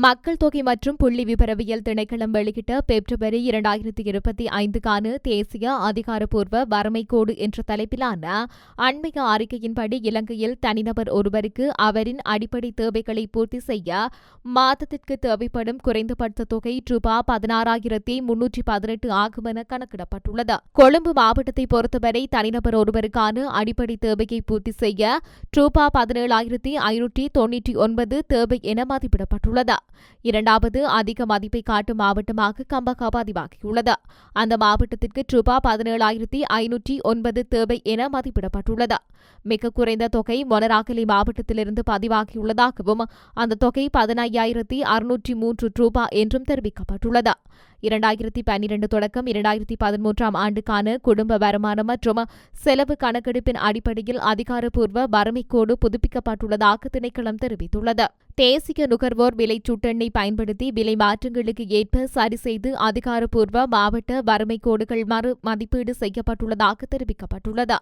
மக்கள் தொகை மற்றும் புள்ளி விபரவியல் திணைக்களம் வெளியிட்ட பிப்ரவரி இரண்டாயிரத்தி இருபத்தி ஐந்துக்கான தேசிய அதிகாரப்பூர்வ வறுமை கோடு என்ற தலைப்பிலான அண்மைய அறிக்கையின்படி இலங்கையில் தனிநபர் ஒருவருக்கு அவரின் அடிப்படை தேவைகளை பூர்த்தி செய்ய மாதத்திற்கு தேவைப்படும் குறைந்தபட்ச தொகை ரூபா பதினாறாயிரத்தி முன்னூற்றி பதினெட்டு ஆகும் என கணக்கிடப்பட்டுள்ளது. கொழும்பு மாவட்டத்தை பொறுத்தவரை தனிநபர் ஒருவருக்கான அடிப்படை தேவையை பூர்த்தி செய்ய ரூபா பதினேழாயிரத்தி ஐநூற்றி தொன்னூற்றி ஒன்பது தேவை என மதிப்பிடப்பட்டுள்ளது. இரண்டாவது அதிக மதிப்பை காட்டும் மாவட்டமாக கம்பகா பதிவாகியுள்ளது அந்த மாவட்டத்திற்கு ரூபா பதினேழாயிரத்தி ஐநூற்றி ஒன்பது தேவை என மதிப்பிடப்பட்டுள்ளது. மிக குறைந்த தொகை மொனராகலி மாவட்டத்திலிருந்து பதிவாகியுள்ளதாகவும் அந்த தொகை பதினையாயிரத்தி அறுநூற்றி மூன்று ரூபா என்றும் தெரிவிக்கப்பட்டுள்ளது. இரண்டாயிரத்தி பன்னிரண்டு தொடக்கம் இரண்டாயிரத்தி பதிமூன்றாம் ஆண்டுக்கான குடும்ப வருமானம் மற்றும் செலவு கணக்கெடுப்பின் அடிப்படையில் அதிகாரப்பூர்வ வறுமைக்கோடு புதுப்பிக்கப்பட்டுள்ளதாக திணைக்களம் தெரிவித்துள்ளது. தேசிய நுகர்வோர் விலை சுட்டெண்ணை பயன்படுத்தி விலை மாற்றங்களுக்கு ஏற்ப சரி செய்து அதிகாரப்பூர்வ மாவட்ட வறுமை கோடுகள் மறு மதிப்பீடு செய்யப்பட்டுள்ளதாக தெரிவிக்கப்பட்டுள்ளது.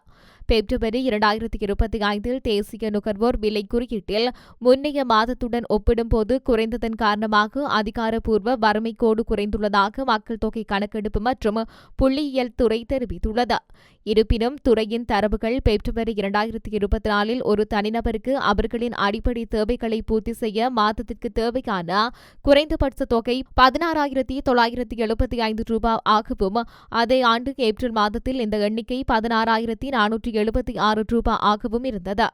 பிப்ரவரி இரண்டாயிரத்தி இருபத்தி ஐந்தில் தேசிய நுகர்வோர் விலை குறியீட்டில் முன்னைய மாதத்துடன் ஒப்பிடும்போது குறைந்ததன் காரணமாக அதிகாரப்பூர்வ வறுமை கோடு குறைந்துள்ளதாக மக்கள் தொகை கணக்கெடுப்பு மற்றும் புள்ளியியல் துறை தெரிவித்துள்ளது. இருப்பினும் துறையின் தரவுகள் பிப்ரவரி இரண்டாயிரத்தி இருபத்தி நாலில் ஒரு தனிநபருக்கு அவர்களின் அடிப்படை தேவைகளை பூர்த்தி செய்ய மாதத்திற்கு தேவையான குறைந்தபட்ச தொகை பதினாறாயிரத்தி தொள்ளாயிரத்தி எழுபத்தி ஐந்து ரூபாய் ஆகவும் அதே ஆண்டு ஏப்ரல் மாதத்தில் இந்த எண்ணிக்கை பதினாறாயிரத்தி நானூற்றி எழுபத்தி ஆறு ரூபாய் ஆகவும் இருந்தது.